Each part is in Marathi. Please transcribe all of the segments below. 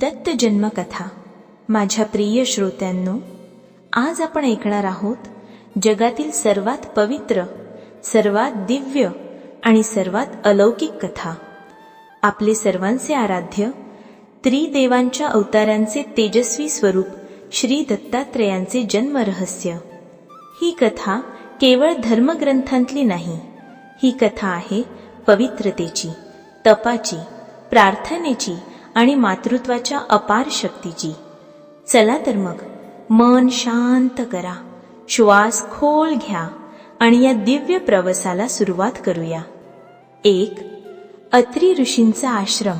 दत्त जन्मकथा माझ्या प्रिय श्रोत्यांनो आज आपण ऐकणार आहोत जगातील सर्वात पवित्र सर्वात दिव्य आणि सर्वात अलौकिक कथा. आपले सर्वांचे आराध्य त्रिदेवांच्या अवतारांचे तेजस्वी स्वरूप श्री दत्तात्रेयांचे जन्मरहस्य ही कथा केवळ धर्मग्रंथांतली नाही ही कथा आहे पवित्रतेची तपाची प्रार्थनेची आणि मातृत्वाच्या अपार शक्तीची. चला तर मग मन शांत करा. श्वास खोल घ्या आणि या दिव्य प्रवासाला सुरुवात करूया. एक अत्री ऋषींचा आश्रम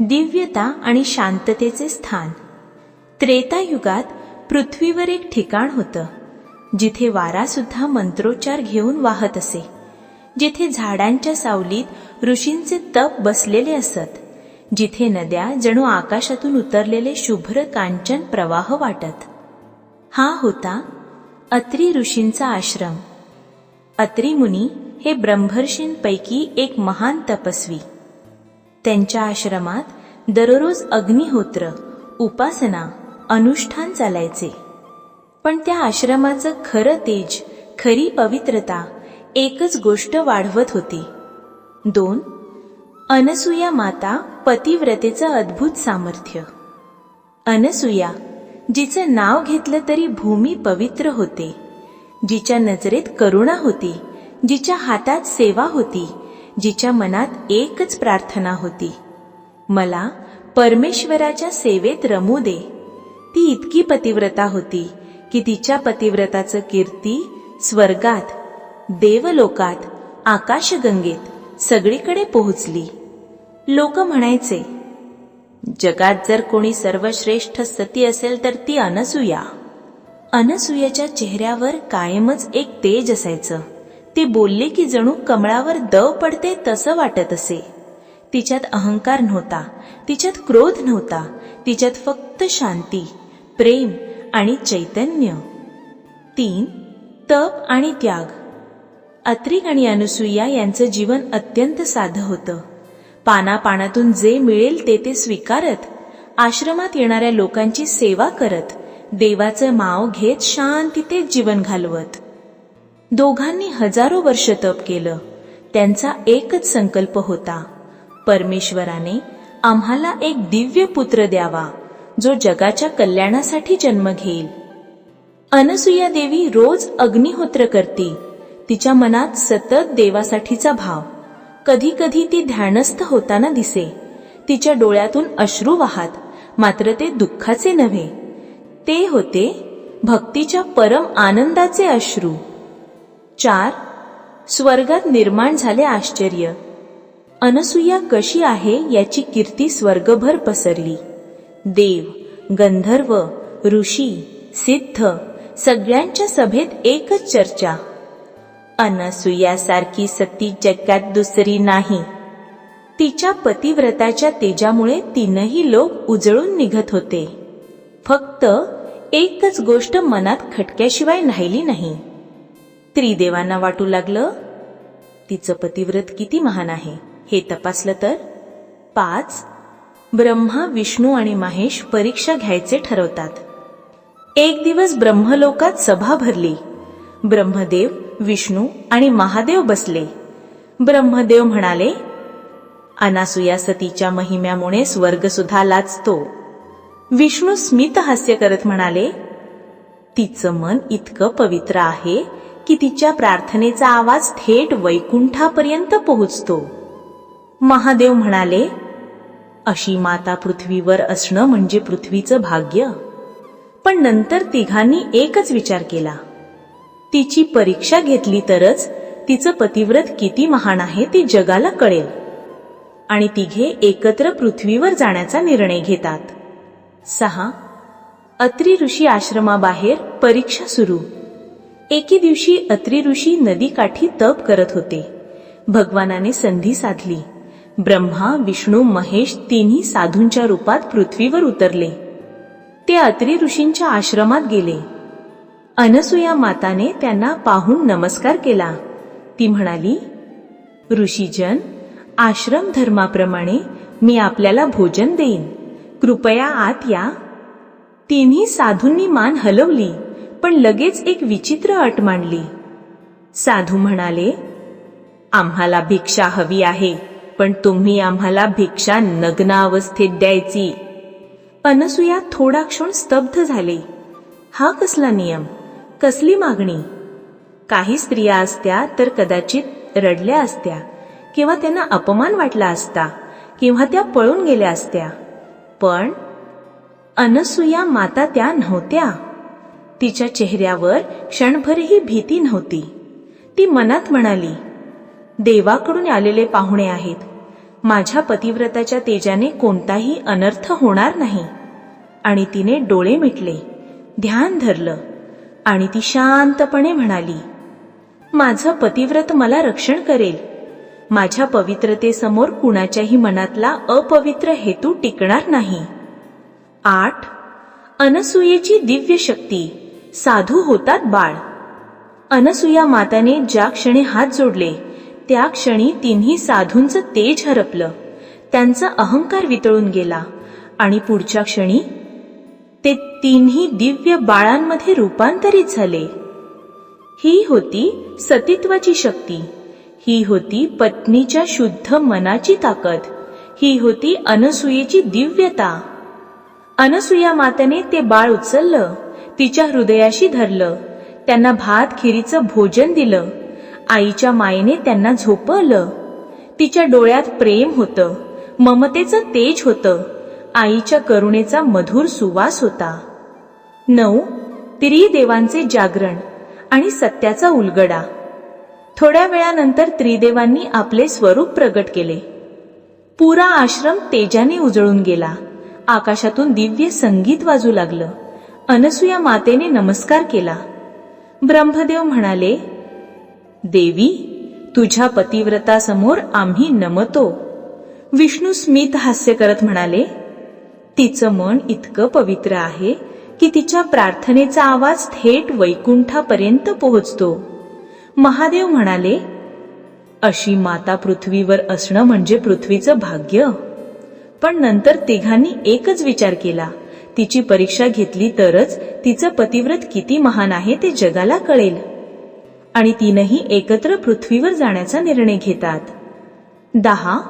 दिव्यता आणि शांततेचे स्थान. त्रेतायुगात पृथ्वीवर एक ठिकाण होतं जिथे वारा सुद्धा मंत्रोच्चार घेऊन वाहत असे जिथे झाडांच्या सावलीत ऋषींचे तप बसलेले असत. जिथे नद्या जणू आकाशातून उतरलेले शुभ्र कांचन प्रवाह वाटत. हा होता अत्री ऋषींचा आश्रम. अत्री मुनी हे ब्रह्मर्षींपैकी एक महान तपस्वी. त्यांच्या आश्रमात दररोज अग्निहोत्र उपासना अनुष्ठान चालायचे. पण त्या आश्रमाचं खरं तेज खरी पवित्रता एकच गोष्ट वाढवत होती. दोन अनसुया माता पतिव्रतेचं अद्भुत सामर्थ्य. अनसुया जिचं नाव घेतलं तरी भूमी पवित्र होते जिच्या नजरेत करुणा होती जिच्या हातात सेवा होती जिच्या मनात एकच प्रार्थना होती. मला परमेश्वराच्या सेवेत रमू दे. ती इतकी पतिव्रता होती की तिच्या पतिव्रताचं कीर्ती स्वर्गात देवलोकात आकाशगंगेत सगळीकडे पोहोचली. लोक म्हणायचे जगात जर कोणी सर्वश्रेष्ठ सती असेल तर ती अनसुया. अनसुयाच्या चेहऱ्यावर कायमच एक तेज असायचं. ती बोलली की जणू कमळावर दव पडते तसं वाटत असे. तिच्यात अहंकार नव्हता तिच्यात क्रोध नव्हता तिच्यात फक्त शांती प्रेम आणि चैतन्य. तीन तप आणि त्याग. अत्रिक आणि अनुसुया यांचं जीवन अत्यंत साधं होतं. पानापानातून जे मिळेल ते ते स्वीकारत आश्रमात येणाऱ्या लोकांची सेवा करत देवाचं माव घेत शांततेत जीवन घालवत. दोघांनी हजारो वर्ष तप केलं. त्यांचा एकच संकल्प होता. परमेश्वराने आम्हाला एक दिव्य पुत्र द्यावा जो जगाच्या कल्याणासाठी जन्म घेईल. अनसुया देवी रोज अग्निहोत्र करती. तिच्या मनात सतत देवासाठीचा भाव. कधी कधी ती ध्यानस्थ होताना दिसे. तिच्या डोळ्यातून अश्रू वाहत मात्र ते दुःखाचे नव्हे. ते होते भक्तीच्या परम आनंदाचे अश्रू. चार स्वर्गात निर्माण झाले आश्चर्य. अनसुया कशी आहे याची कीर्ती स्वर्गभर पसरली. देव गंधर्व ऋषी सिद्ध सगळ्यांच्या सभेत एकच चर्चा. अनसुयासारखी सती जगात दुसरी नाही. तिच्या पतिव्रताच्या तेजामुळे तीनही लोक उजळून निघत होते. फक्त एकच गोष्ट मनात खटक्याशिवाय राहिली नाही. त्रिदेवांना वाटू लागलं तिचं पतिव्रत किती महान आहे हे तपासलं तर? पाच. ब्रह्मा विष्णू आणि महेश परीक्षा घ्यायचे ठरवतात. एक दिवस ब्रह्मलोकात सभा भरली. ब्रह्मदेव विष्णू आणि महादेव बसले. ब्रह्मदेव म्हणाले अनासुया सतीच्या महिम्यामुळे स्वर्ग सुद्धा लाचतो. विष्णू स्मित हास्य करत म्हणाले तिचं मन इतकं पवित्र आहे की तिच्या प्रार्थनेचा आवाज थेट वैकुंठापर्यंत पोहोचतो. महादेव म्हणाले अशी माता पृथ्वीवर असणं म्हणजे पृथ्वीचं भाग्य. पण नंतर तिघांनी एकच विचार केला. तिची परीक्षा घेतली तरच तिचं पतिव्रत किती महान आहे ते जगाला कळेल. आणि तिघे एकत्र पृथ्वीवर जाण्याचा निर्णय घेतात. सहा. अत्रि ऋषी आश्रमाबाहेर परीक्षा सुरू. एके दिवशी अत्रि ऋषी नदीकाठी तप करत होते. भगवानाने संधी साधली. ब्रह्मा विष्णू महेश तिन्ही साधूंच्या रूपात पृथ्वीवर उतरले. ते अत्रि ऋषींच्या आश्रमात गेले. अनसुया माताने त्यांना पाहून नमस्कार केला. ती म्हणाली ऋषीजन आश्रम धर्माप्रमाणे मी आपल्याला भोजन देईन. कृपया आत या. तिन्ही साधूंनी मान हलवली पण लगेच एक विचित्र अट मांडली. साधू म्हणाले आम्हाला भिक्षा हवी आहे पण तुम्ही आम्हाला भिक्षा नग्न अवस्थेत द्यायची. अनसुया थोडा क्षण स्तब्ध झाले. हा कसला नियम? कसली मागणी? काही स्त्रिया असत्या तर कदाचित रडल्या असत्या किंवा त्यांना अपमान वाटला असता किंवा त्या पळून गेल्या असत्या. पण अनसुया माता त्या नव्हत्या. तिच्या चेहऱ्यावर क्षणभरही भीती नव्हती. ती मनात म्हणाली देवाकडून आलेले पाहुणे आहेत. माझ्या पतिव्रताच्या तेजाने कोणताही अनर्थ होणार नाही. आणि तिने डोळे मिटले. ध्यान धरलं. आणि ती शांतपणे म्हणाली माझं पतिव्रत मला रक्षण करेल. माझ्या पवित्रतेसमोर कुणाच्याही मनातला अपवित्र हेतू टिकणार नाही. आठ अनसुयेची दिव्य शक्ती. साधू होतात बाळ. अनसुया माताने ज्या क्षणी हात जोडले त्या क्षणी तिन्ही साधूंचं तेज हरपलं. त्यांचा अहंकार वितळून गेला आणि पुढच्या क्षणी तिन्ही दिव्य बाळांमध्ये रूपांतरित झाले. ही होती सतीत्वाची शक्ती. ही होती पत्नीच्या शुद्ध मनाची ताकद. ही होती अनसुयेची दिव्यता. अनसुया मातेने ते बाळ उचललं तिच्या हृदयाशी धरलं त्यांना भात खिरीचं भोजन दिलं आईच्या मायेने त्यांना झोपवलं. तिच्या डोळ्यात प्रेम होतं ममतेचं तेज होतं आईच्या करुणेचा मधुर सुवास होता. नऊ त्रिदेवांचे जागरण आणि सत्याचा उलगडा. थोड्या वेळानंतर त्रिदेवांनी आपले स्वरूप प्रगट केले. पुरा आश्रम तेजाने उजळून गेला. आकाशातून दिव्य संगीत वाजू लागलं. अनसुया मातेने नमस्कार केला. ब्रह्मदेव म्हणाले देवी तुझ्या पतिव्रतासमोर आम्ही नमतो. विष्णू स्मित हास्य करत म्हणाले तिचं मन इतकं पवित्र आहे की तिच्या प्रार्थनेचा आवाज थेट वैकुंठापर्यंत पोहोचतो. महादेव म्हणाले अशी माता पृथ्वीवर असणं म्हणजे पृथ्वीचं भाग्य. पण नंतर तिघांनी एकच विचार केला. तिची परीक्षा घेतली तरच तिचं पतिव्रत किती महान आहे ते जगाला कळेल. आणि तीनही एकत्र पृथ्वीवर जाण्याचा निर्णय घेतात. दहा.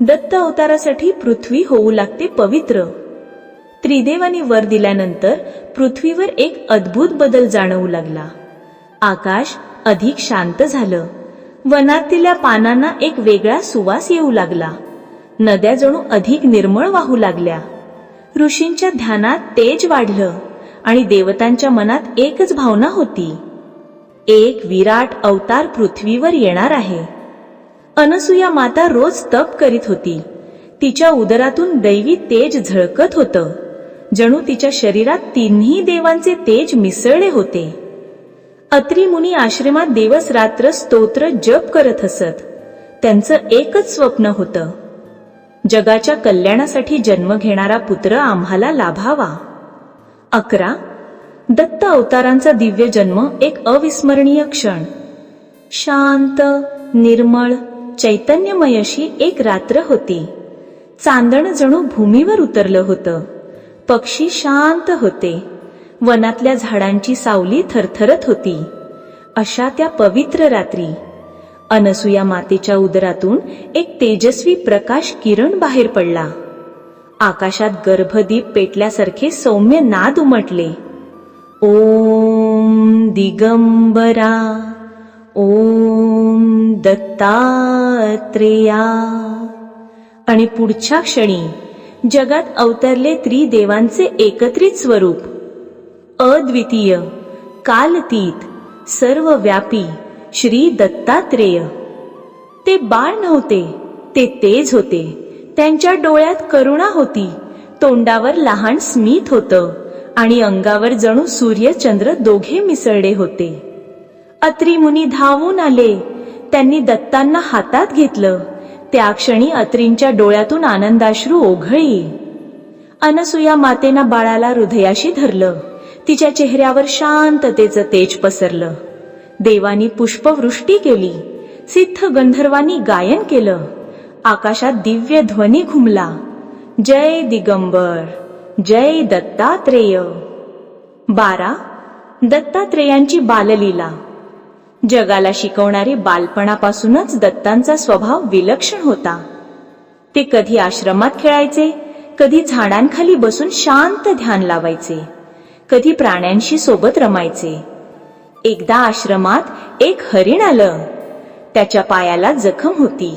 दत्त अवतारासाठी पृथ्वी होऊ लागते पवित्र. त्रिदेवाने वर दिल्यानंतर पृथ्वीवर एक अद्भुत बदल जाणवू लागला. आकाश अधिक शांत झालं. वनातल्या पानांना एक वेगळा सुवास येऊ लागला. नद्या जणू अधिक निर्मळ वाहू लागल्या. ऋषींच्या ध्यानात तेज वाढलं आणि देवतांच्या मनात एकच भावना होती. एक विराट अवतार पृथ्वीवर येणार आहे. अनसुया माता रोज तप करीत होती. तिच्या उदरातून दैवी तेज झळकत होतं. जणू तिच्या शरीरात तिन्ही देवांचे तेज मिसळले होते. अत्री मुनी आश्रमात दिवस रात्र स्तोत्र जप करत असत. त्यांचं एकच स्वप्न होतं. जगाच्या कल्याणासाठी जन्म घेणारा पुत्र आम्हाला लाभावा. अकरा. दत्त अवतारांचा दिव्य जन्म एक अविस्मरणीय क्षण. शांत निर्मळ चैतन्यमयशी एक रात्र होती. चांदण जणू भूमीवर उतरलं होतं. पक्षी शांत होते. वनातल्या झाडांची सावली थरथरत होती. अशा त्या पवित्र रात्री अनसुया मातेच्या उदरातून एक तेजस्वी प्रकाश किरण बाहेर पडला. आकाशात गर्भदीप पेटल्यासारखे सौम्य नाद उमटले. ओम दिगंबरा ओम दत्तात्रेया. आणि पुढच्या क्षणी जगात अवतरले त्रिदेवांचे एकत्रित स्वरूप. अद्वितीय कालतीत सर्वव्यापी श्री दत्तात्रेय. ते बाळ नव्हते ते तेज होते. त्यांच्या डोळ्यात करुणा होती. तोंडावर लहान स्मित होतं आणि अंगावर जणू सूर्यचंद्र दोघे मिसळले होते. अत्रिमुनी धावून आले. त्यांनी दत्तांना हातात घेतलं. त्या क्षणी अत्रींच्या डोळ्यातून आनंदाश्रू ओघळी. अनसुया मातेना बाळाला हृदयाशी धरलं. तिच्या चेहऱ्यावर शांततेचं तेज पसरलं. देवानी पुष्पवृष्टी केली. सिद्ध गंधर्वांनी गायन केलं. आकाशात दिव्य ध्वनी घुमला. जय दिगंबर जय दत्तात्रेय. बारा दत्तात्रेयांची बाललीला. जगाला शिकवणारे बालपणापासूनच दत्तांचा स्वभाव विलक्षण होता. ते कधी आश्रमात खेळायचे कधी झाडांखाली बसून शांत ध्यान लावायचे कधी प्राण्यांशी सोबत रमायचे. एकदा आश्रमात एक हरिण आलं. त्याच्या पायाला जखम होती.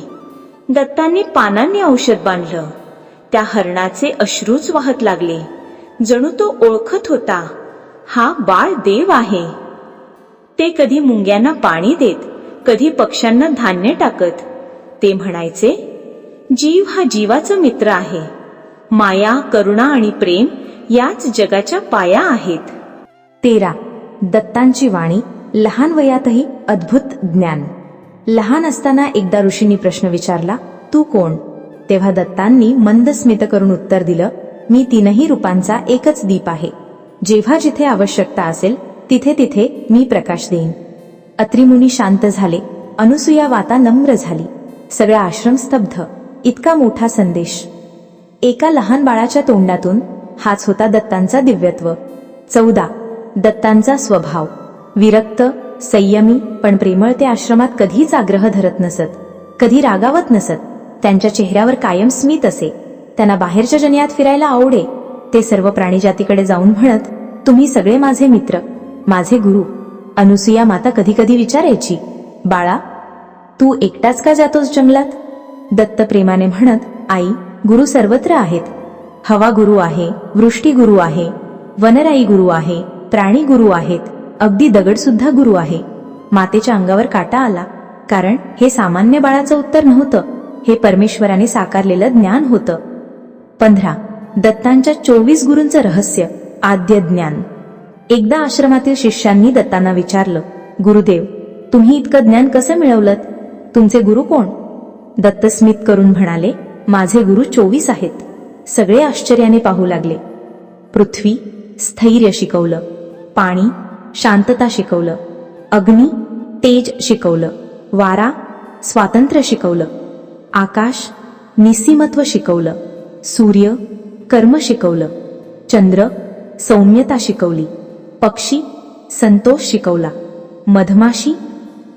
दत्तांनी पानांनी औषध बांधलं. त्या हरणाचे अश्रूच वाहत लागले. जणू तो ओळखत होता. हा बाळ देव आहे. ते कधी मुंग्यांना पाणी देत कधी पक्ष्यांना धान्य टाकत. ते म्हणायचे जीव हा जीवाचा मित्र आहे. माया करुणा आणि प्रेम याच जगाच्या पाया आहेत. तेरा. दत्तांची वाणी लहान वयातही अद्भुत ज्ञान. लहान असताना एकदा ऋषींनी प्रश्न विचारला तू कोण? तेव्हा दत्तांनी मंद स्मित करून उत्तर दिलं मी तीनही रूपांचा एकच दीप आहे. जेव्हा जिथे आवश्यकता असेल तिथे तिथे मी प्रकाश देईन. अत्रिमुनी शांत झाले. अनुसुया वाता नम्र झाली. सगळा आश्रम स्तब्ध. इतका मोठा संदेश. एका लहान बाळाच्या तोंडातून हाच होता दत्तांचा दिव्यत्व. चौदा. दत्तांचा स्वभाव. विरक्त संयमी पण प्रेमळ ते आश्रमात कधीच आग्रह धरत नसत. कधी रागावत नसत. त्यांच्या चेहऱ्यावर कायम स्मित असे. त्यांना बाहेरच्या जनियात फिरायला आवडे. ते सर्व प्राणीजातीकडे जाऊन म्हणत तुम्ही सगळे माझे मित्र. माझे गुरु अनुसुया माता कधी कधी विचारायची बाळा तू एकटाच का जातोस जंगलात? दत्त प्रेमाने म्हणत आई गुरु सर्वत्र आहेत. हवा गुरु आहे वृष्टी गुरु आहे वनराई गुरु आहे प्राणी गुरु आहेत अगदी दगड सुद्धा गुरु आहे. मातेच्या अंगावर काटा आला कारण हे सामान्य बाळाचं उत्तर नव्हतं. हे परमेश्वराने साकारलेलं ज्ञान होतं. पंधरा दत्तांच्या चोवीस गुरूंचं रहस्य आद्य ज्ञान. एकदा आश्रमातील शिष्यांनी दत्तांना विचारलं गुरुदेव तुम्ही इतकं ज्ञान कसं मिळवलं तुमचे गुरु कोण? दत्त स्मित करून म्हणाले माझे गुरु चोवीस आहेत. सगळे आश्चर्याने पाहू लागले. पृथ्वी स्थैर्य शिकवलं पाणी शांतता शिकवलं अग्नी तेज शिकवलं वारा स्वातंत्र्य शिकवलं आकाश निसीमत्व शिकवलं सूर्य कर्म शिकवलं चंद्र सौम्यता शिकवली पक्षी संतोष शिकवला मधमाशी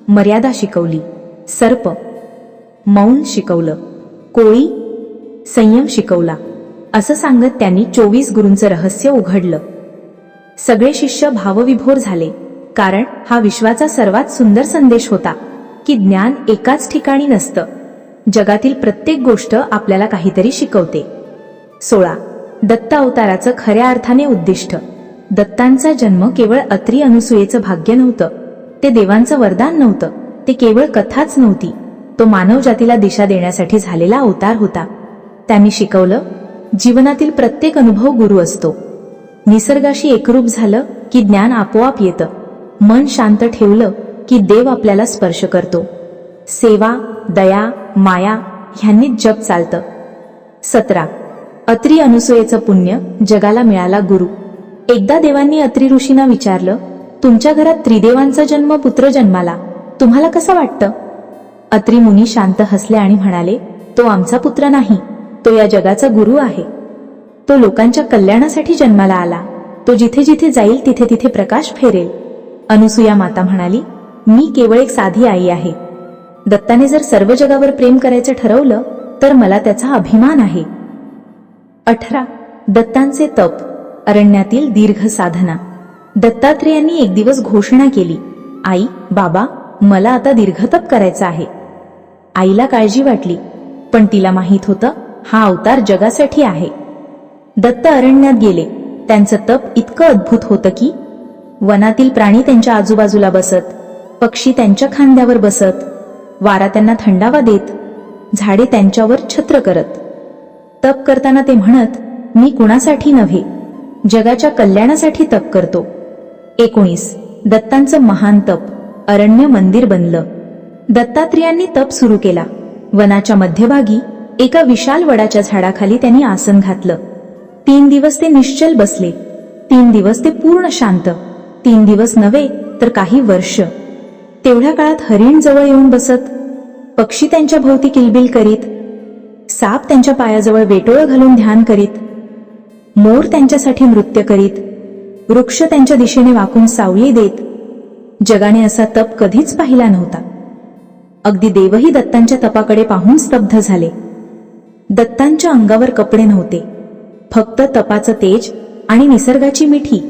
मर्यादा शिकवली सर्प मौन शिकवलं कोळी संयम शिकवला. असं सांगत त्यांनी चोवीस गुरूंचं रहस्य उघडलं. सगळे शिष्य भावविभोर झाले कारण हा विश्वाचा सर्वात सुंदर संदेश होता की ज्ञान एकाच ठिकाणी नसतं. जगातील प्रत्येक गोष्ट आपल्याला काहीतरी शिकवते. सोळा. दत्त अवताराचं खऱ्या अर्थाने उद्दिष्ट. दत्तांचा जन्म केवळ अत्री अनुसूयेचं भाग्य नव्हतं. ते देवांचं वरदान नव्हतं. ते केवळ कथाच नव्हती. तो मानवजातीला दिशा देण्यासाठी झालेला अवतार होता. त्यांनी शिकवलं जीवनातील प्रत्येक अनुभव गुरु असतो. निसर्गाशी एकरूप झालं की ज्ञान आपोआप येतं. मन शांत ठेवलं की देव आपल्याला स्पर्श करतो. सेवा दया माया ह्यांनीच जग चालतं. सतरा. अत्री अनुसूयेचं पुण्य जगाला मिळाला गुरु. एकदा देवांनी अत्री ऋषींना विचारलं तुमच्या घरात त्रिदेवांचा जन्म पुत्र जन्माला तुम्हाला कसं वाटतं? अत्री मुनी शांत हसले आणि म्हणाले तो आमचा पुत्र नाही तो या जगाचा गुरु आहे. तो लोकांच्या कल्याणासाठी जन्माला आला. तो जिथे जिथे जाईल तिथे तिथे प्रकाश फेरेल. अनुसुया माता म्हणाली मी केवळ एक साधी आई आहे. दत्ताने जर सर्व जगावर प्रेम करायचं ठरवलं तर मला त्याचा अभिमान आहे. अठरा. दत्तांचे तप. अरण्यातील दीर्घ साधना. दत्तात्रेयांनी एक दिवस घोषणा केली आई बाबा मला आता दीर्घतप करायचं आहे. आईला काळजी वाटली पण तिला माहीत होतं हा अवतार जगासाठी आहे. दत्त अरण्यात गेले. त्यांचं तप इतकं अद्भुत होतं की वनातील प्राणी त्यांच्या आजूबाजूला बसत पक्षी त्यांच्या खांद्यावर बसत वारा त्यांना थंडावा देत झाडे त्यांच्यावर छत्र करत. तप करताना ते म्हणत मी कुणासाठी नव्हे? जगाच्या कल्याणासाठी तप करतो. एकोणीस. दत्तांचं महान तप. अरण्य मंदिर बनलं. दत्तात्रेयांनी तप सुरू केला. वनाच्या मध्यभागी एका विशाल वडाच्या झाडाखाली त्यांनी आसन घातलं. तीन दिवस ते निश्चल बसले. तीन दिवस ते पूर्ण शांत. तीन दिवस नव्हे तर काही वर्ष. तेवढ्या काळात हरिण जवळ येऊन बसत. पक्षी त्यांच्या भोवती किलबिल करीत. साप त्यांच्या पायाजवळ वेटोळं घालून ध्यान करीत. मोर त्यांच्यासाठी नृत्य करीत वृक्ष त्यांच्या दिशेने वाकून सावली देत जगाने असा तप कधीच पाहिला नव्हता. अगदी देवही दत्तांच्या तपाकडे पाहून स्तब्ध झाले. दत्तांच्या अंगावर कपडे नव्हते. फक्त तपाचं तेज आणि निसर्गाची मिठी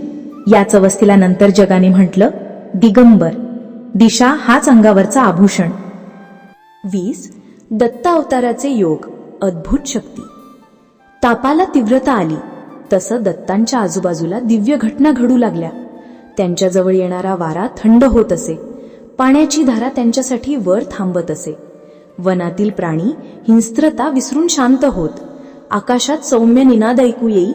याच अवस्थेला नंतर जगाने म्हटलं दिगंबर. दिशा हाच अंगावरचा आभूषण. वीस दत्ता अवताराचे योग अद्भुत शक्ती. तापाला तीव्रता आली. तसं दत्तांच्या आजूबाजूला दिव्य घटना घडू लागल्या. त्यांच्याजवळ येणारा वारा थंड होत असे. पाण्याची धारा त्यांच्यासाठी वर थांबत असे. वनातील प्राणी हिंस्त्रता विसरून शांत होत. आकाशात सौम्य निनाद ऐकू येई.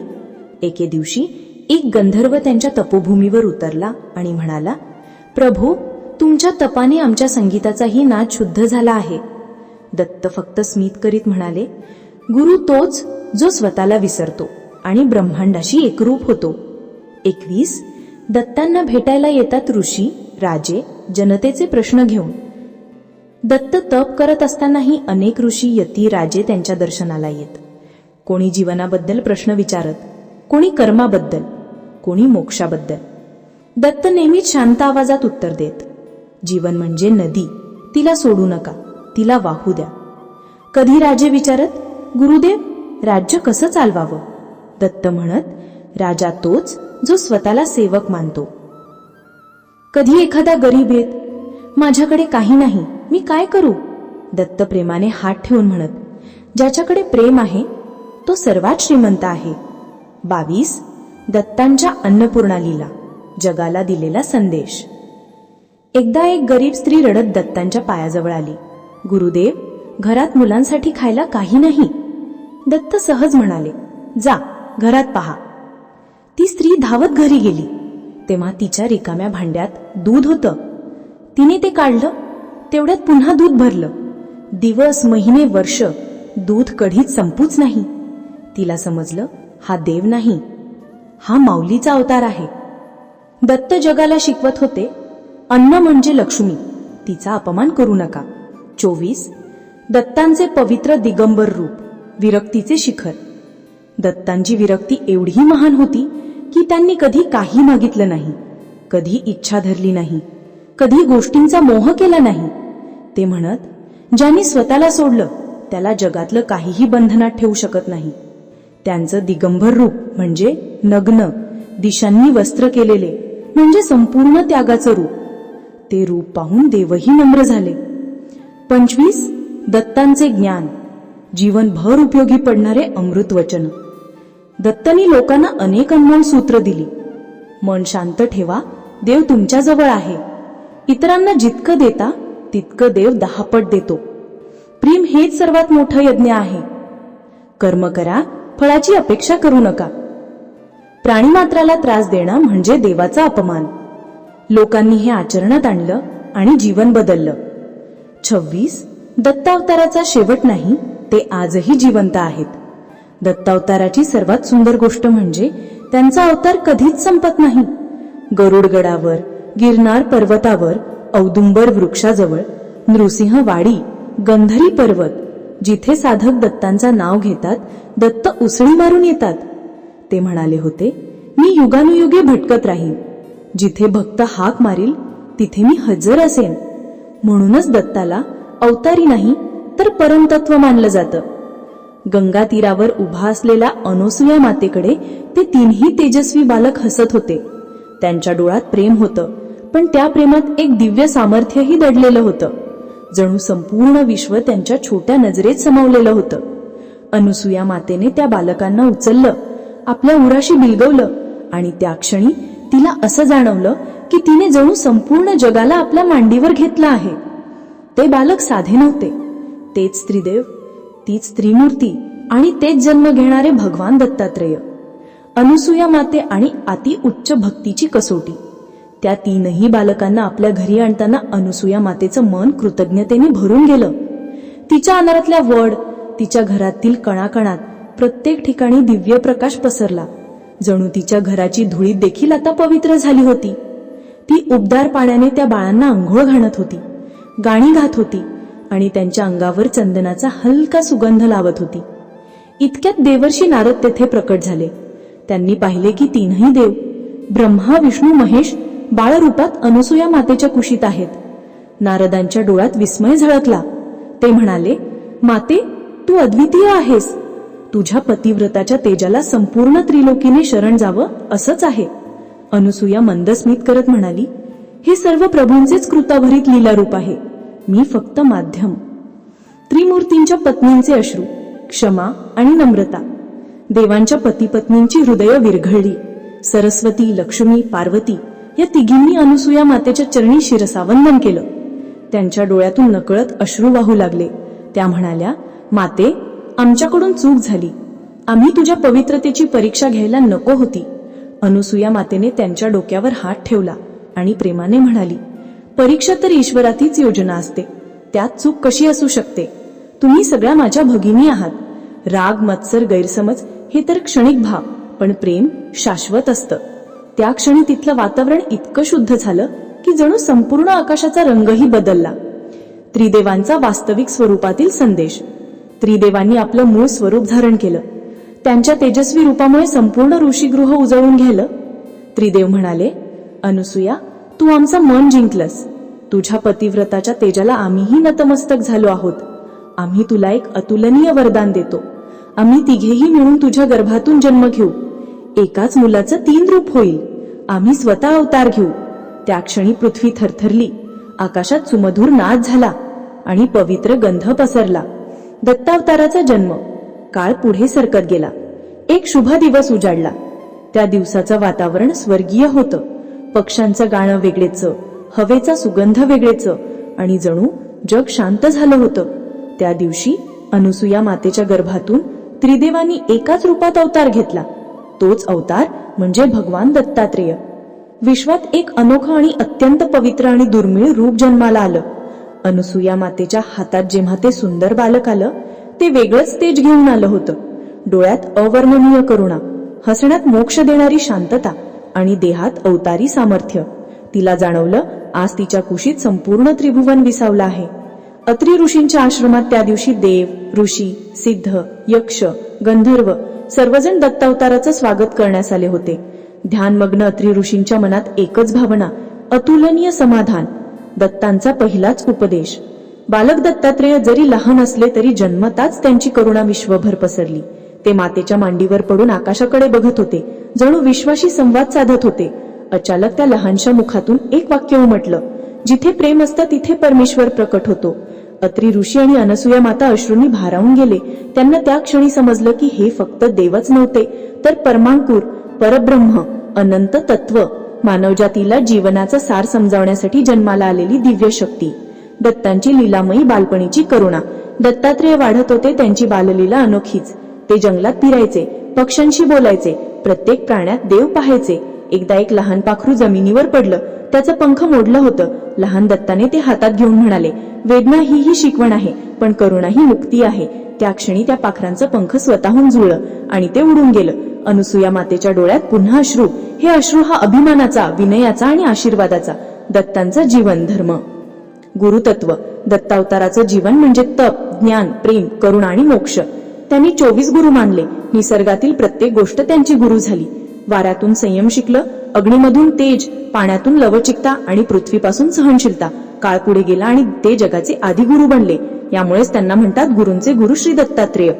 एके दिवशी एक गंधर्व त्यांच्या तपोभूमीवर उतरला आणि म्हणाला प्रभू तुमच्या तपाने आमच्या संगीताचाही नाद शुद्ध झाला आहे. दत्त फक्त स्मित करीत म्हणाले गुरु तोच जो स्वतःला विसरतो. आणि ब्रह्मांडाशी एकरूप होतो. एकवीस दत्तांना भेटायला येतात ऋषी राजे जनतेचे प्रश्न घेऊन. दत्त तप करत असतानाही अनेक ऋषी यती राजे त्यांच्या दर्शनाला येत. कोणी जीवनाबद्दल प्रश्न विचारत कोणी कर्माबद्दल कोणी मोक्षाबद्दल. दत्त नेहमीच शांत आवाजात उत्तर देत जीवन म्हणजे नदी तिला सोडू नका तिला वाहू द्या. कधी राजे विचारत गुरुदेव राज्य कसं चालवावं? दत्त म्हणत राजा तोच जो स्वतःला सेवक मानतो. कधी एखादा गरीब येत माझ्याकडे काही नाही मी काय करू? दत्त प्रेमाने हात ठेवून म्हणत ज्याच्याकडे प्रेम आहे तो सर्वात श्रीमंत आहे. बावीस दत्तांच्या अन्नपूर्णा लीला जगाला दिलेला संदेश. एकदा एक गरीब स्त्री रडत दत्तांच्या पायाजवळ आली. गुरुदेव घरात मुलांसाठी खायला काही नाही. दत्त सहज म्हणाले जा घरात पहा. ती स्त्री धावत घरी गेली. तेव्हा तिच्या रिकाम्या भांड्यात दूध होतं. तिने ते काढलं. तेवढ्यात पुन्हा दूध भरलं. दिवस महिने वर्ष दूध कढीत संपूच नाही. तिला समजलं हा देव नाही. हा माऊलीचा अवतार आहे. दत्त जगाला शिकवत होते अन्न म्हणजे लक्ष्मी. तिचा अपमान करू नका. चोवीस दत्तांचे पवित्र दिगंबर रूप विरक्तीचे शिखर. दत्तांची विरक्ती एवढी महान होती की त्यांनी कधी काही मागितलं नाही कधी इच्छा धरली नाही कधी गोष्टींचा मोह केला नाही. ते म्हणत ज्यांनी स्वतःला सोडलं त्याला जगातलं काहीही बंधनात ठेवू शकत नाही. त्यांचं दिगंबर रूप म्हणजे नग्न दिशांनी वस्त्र केलेले म्हणजे संपूर्ण त्यागाचं रूप. ते रूप पाहून देवही नम्र झाले. पंचवीस दत्तांचे ज्ञान. जीवनभर उपयोगी पडणारे अमृत वचन दत्तनी लोकांना अनेक अनमोल सूत्र दिली. मन शांत ठेवा देव तुमच्याजवळ आहे. इतरांना जितकं देता तितकं देव दहापट देतो. प्रेम हेच सर्वात मोठं यज्ञ आहे. कर्म करा फळाची अपेक्षा करू नका. प्राणीमात्राला त्रास देणं म्हणजे देवाचा अपमान. लोकांनी हे आचरणात आणलं आणि जीवन बदललं. छव्वीस दत्तावताराचा शेवट नाही ते आजही जिवंत आहेत. दत्तावताराची सर्वात सुंदर गोष्ट म्हणजे त्यांचा अवतार कधीच संपत नाही. गरुडगडावर गिरनार पर्वतावर औदुंबर वृक्षाजवळ नृसिंह वाडी गंधरी पर्वत जिथे साधक दत्तांचा नाव घेतात दत्त उसळी मारून येतात. ते म्हणाले होते मी युगानुयुगे भटकत राहीन. जिथे भक्त हाक मारील तिथे मी हजर असेन. म्हणूनच दत्ताला अवतारी नाही तर परमतत्व मानलं जातं. गंगा तीरावर उभा असलेल्या अनोसुया मातेकडे ते तीनही तेजस्वी बालक हसत होते. त्यांच्या डोळ्यात प्रेम होतं पण त्या प्रेमात एक दिव्य सामर्थ्यही दडलेलं होतं. जणू संपूर्ण विश्व त्यांच्या छोट्या नजरेत समावलेलं होतं. अनुसुया मातेने त्या बालकांना उचललं आपल्या उराशी बिलगवलं आणि त्या क्षणी तिला असं जाणवलं की तिने जणू संपूर्ण जगाला आपल्या मांडीवर घेतलं आहे. ते बालक साधे नव्हते. तेच त्रिदेव तीच स्त्रीमूर्ती आणि तेच जन्म घेणारे भगवान दत्तात्रेय. अनुसुया माते आणि अति उच्च भक्तीची कसोटी. त्या तीनही बालकांना आपल्या घरी आणताना अनुसुया मातेचं मन कृतज्ञतेने भरून गेलं. तिच्या अनारातल्या वड तिच्या घरातील कणाकणात प्रत्येक ठिकाणी दिव्य प्रकाश पसरला. जणू तिच्या घराची धुळी देखील आता पवित्र झाली होती. ती उबदार पाण्याने त्या बाळांना आंघोळ घालत होती. गाणी गात होती. आणि त्यांच्या अंगावर चंदनाचा हलका सुगंध लावत होती. इतक्यात देवर्षी नारद तेथे प्रकट झाले. त्यांनी पाहिले की तीनही देव ब्रह्मा विष्णू महेश बाळरूपात अनुसूया मातेच्या कुशीत आहेत. नारदांच्या डोळ्यात विस्मय झळकला. ते म्हणाले माते तू अद्वितीय आहेस. तुझ्या पतिव्रताच्या तेजाला संपूर्ण त्रिलोकीने शरण जावं असंच आहे. अनुसूया मंदस्मित करत म्हणाली हे सर्व प्रभूंचेच कृताभरीत लीला रूप आहे. मी फक्त माध्यम. त्रिमूर्तींच्या पत्नींचे अश्रू क्षमा आणि नम्रता. देवांच्या पतीपत्नींची हृदय विरघळली. सरस्वती लक्ष्मी पार्वती या तिघींनी अनुसूया मातेच्या चरणी शिरसावंदन केलं. त्यांच्या डोळ्यातून नकळत अश्रू वाहू लागले. त्या म्हणाल्या माते आमच्याकडून चूक झाली. आम्ही तुझ्या पवित्रतेची परीक्षा घ्यायला नको होती. अनुसूया मातेने त्यांच्या डोक्यावर हात ठेवला आणि प्रेमाने म्हणाली परीक्षा तर ईश्वरातीच योजना असते. त्यात चूक कशी असू शकते? तुम्ही सगळ्या माझ्या भगिनी आहात. राग मत्सर गैरसमज हे तर क्षणिक भाव पण प्रेम शाश्वत असतं. त्या क्षणी तिथलं वातावरण इतकं शुद्ध झालं की जणू संपूर्ण आकाशाचा रंगही बदलला. त्रिदेवांचा वास्तविक स्वरूपातील संदेश. त्रिदेवांनी आपलं मूळ स्वरूप धारण केलं. त्यांच्या तेजस्वी रूपामुळे संपूर्ण ऋषीगृह उजळून गेलं त्रिदेव म्हणाले अनुसूया तू आमचं मन जिंकलंस. तुझ्या पतिव्रताच्या तेजाला आम्हीही नतमस्तक झालो आहोत. आम्ही तुला एक अतुलनीय वरदान देतो. आम्ही तिघेही मिळून तुझ्या गर्भातून जन्म घेऊ. एकाच मुलाचं तीन रूप होईल. आम्ही स्वतः अवतार घेऊ. त्या क्षणी पृथ्वी थरथरली. आकाशात सुमधुर नाद झाला आणि पवित्र गंध पसरला. दत्तावताराचा जन्म. काळ पुढे सरकत गेला. एक शुभ दिवस उजाडला. त्या दिवसाचं वातावरण स्वर्गीय होतं. पक्ष्यांचं गाणं वेगळेच हवेचा सुगंध वेगळेच आणि जणू जग शांत झालं होतं. त्या दिवशी अनुसूया मातेच्या गर्भातून त्रिदेवांनी एकाच रूपात अवतार घेतला. तोच अवतार म्हणजे भगवान दत्तात्रेय. विश्वात एक अनोखं आणि अत्यंत पवित्र आणि दुर्मिळ रूप जन्माला आलं. अनुसूया मातेच्या हातात जेव्हा ते सुंदर बालक आलं ते वेगळंच तेज घेऊन आलं होतं. डोळ्यात अवर्णनीय करुणा हसण्यात मोक्ष देणारी शांतता आणि देहात अवतारी सामर्थ्य. तिला जाणवलं आज तिच्या कुशीत संपूर्ण त्रिभुवन विसावला आहे. अत्री ऋषींच्या आश्रमात त्या दिवशी देव ऋषी सिद्ध यक्ष गंधर्व सर्वजण दत्तावताराचं स्वागत करण्यास आले होते. ध्यानमग्न अत्री ऋषींच्या मनात एकच भावना अतुलनीय समाधान दत्तांचा पहिलाच उपदेश. बालक दत्तात्रेय जरी लहान असले तरी जन्मताच त्यांची करुणा विश्वभर पसरली. ते मातेच्या मांडीवर पडून आकाशाकडे बघत होते. जणू विश्वाशी संवाद साधत होते. अचानक त्या लहानशा मुखातून एक वाक्य उमटलं. जिथे प्रेम असतं तिथे परमेश्वर प्रकट होतो. अत्री ऋषी आणि अनसूया माता अश्रूंनी भारावून गेले. त्यांना त्या क्षणी समजलं की हे फक्त देवच नव्हते तर परमांकुर परब्रह्म अनंत तत्व मानवजातीला जीवनाचा सार समजावण्यासाठी जन्माला आलेली दिव्य शक्ती. दत्तांची लीलामयी बालपणीची करुणा. दत्तात्रेय वाढत होते त्यांची बाललीला अनोखीच. ते जंगलात फिरायचे पक्ष्यांशी बोलायचे प्रत्येक प्राण्यात देव पाहायचे. एकदा एक लहान पाखरू जमिनीवर पडलं त्याचं पंख मोडलं होतं. लहान दत्ताने ते हातात घेऊन म्हणाले वेदना ही ही शिकवण आहे पण करुणा ही मुक्ती आहे. त्या क्षणी त्या पाखरांचं पंख स्वतःहून जुळलं आणि ते उडून गेलं. अनुसूया मातेच्या डोळ्यात पुन्हा अश्रू. हे अश्रू हा अभिमानाचा विनयाचा आणि आशीर्वादाचा दत्तांचा जीवन धर्म. गुरुतत्व. दत्तावताराचं जीवन म्हणजे तप ज्ञान प्रेम करुणा आणि मोक्ष. त्यांनी चोवीस गुरु मानले. निसर्गातील प्रत्येक गोष्ट त्यांची गुरु झाली. वाऱ्यातून संयम शिकलं अग्नीमधून तेज पाण्यातून लवचिकता आणि पृथ्वीपासून सहनशीलता. काळ पुढे गेला आणि ते जगाचे आदिगुरु बनले. यामुळेच त्यांना म्हणतात गुरूंचे गुरु श्री दत्तात्रेय.